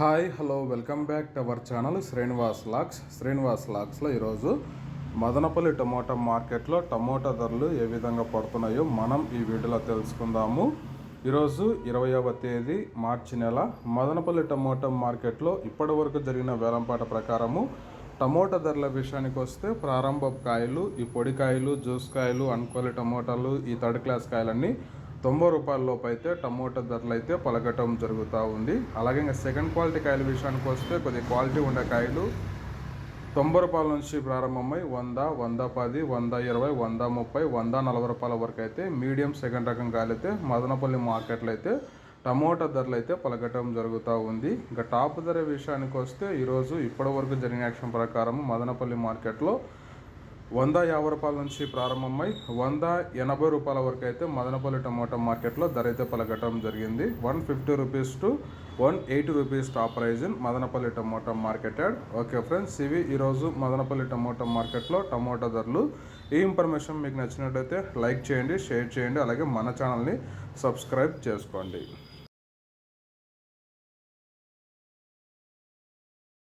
Hi hello welcome back to our channel Srinivas lakhs. Srinivas లాక్స్లో ఈరోజు Madanapalle tomato మార్కెట్లో టమోటా ధరలు ఏ విధంగా పడుతున్నాయో మనం ఈ వీడియోలో తెలుసుకుందాము. ఈరోజు ఇరవయవ తేదీ మార్చి నెల. మదనపల్లి టమోటా మార్కెట్లో ఇప్పటి వరకు జరిగిన వేలంపాట ప్రకారము టమోటా ధరల విషయానికి వస్తే ప్రారంభ కాయలు ఈ పొడికాయలు జ్యూస్ కాయలు అన్కోలి టమోటాలు ఈ థర్డ్ క్లాస్ కాయలన్నీ తొంభై రూపాయల లోపు అయితే టమోటా ధరలు అయితే పలకటం జరుగుతూ ఉంది. అలాగే ఇంకా సెకండ్ క్వాలిటీ కాయల విషయానికి వస్తే కొద్ది క్వాలిటీ ఉండే కాయలు తొంభై రూపాయల నుంచి ప్రారంభమై వంద వంద పది వంద ఇరవై వంద ముప్పై వంద నలభై రూపాయల వరకు అయితే మీడియం సెకండ్ రకం కాయలైతే మదనపల్లి మార్కెట్లో అయితే టమోటా ధరలు అయితే పలకటం జరుగుతూ ఉంది. ఇంకా టాప్ ధర విషయానికి వస్తే ఈరోజు ఇప్పటి వరకు జరిగిన యాక్షన్ ప్రకారం మదనపల్లి మార్కెట్లో వంద యాభై రూపాయల నుంచి ప్రారంభమై వంద ఎనభై రూపాయల వరకు అయితే మదనపల్లి టమోటా మార్కెట్లో ధర అయితే పలకటం జరిగింది. One fifty rupees to one eighty rupees top price in Madanapalle tomato market yard. Okay friends ఇవి ఈరోజు మదనపల్లి టమోటా మార్కెట్లో టమోటా ధరలు. ఈ ఇన్ఫర్మేషన్ మీకు నచ్చినట్లయితే లైక్ చేయండి షేర్ చేయండి అలాగే మన ఛానల్ని సబ్స్క్రైబ్ చేసుకోండి.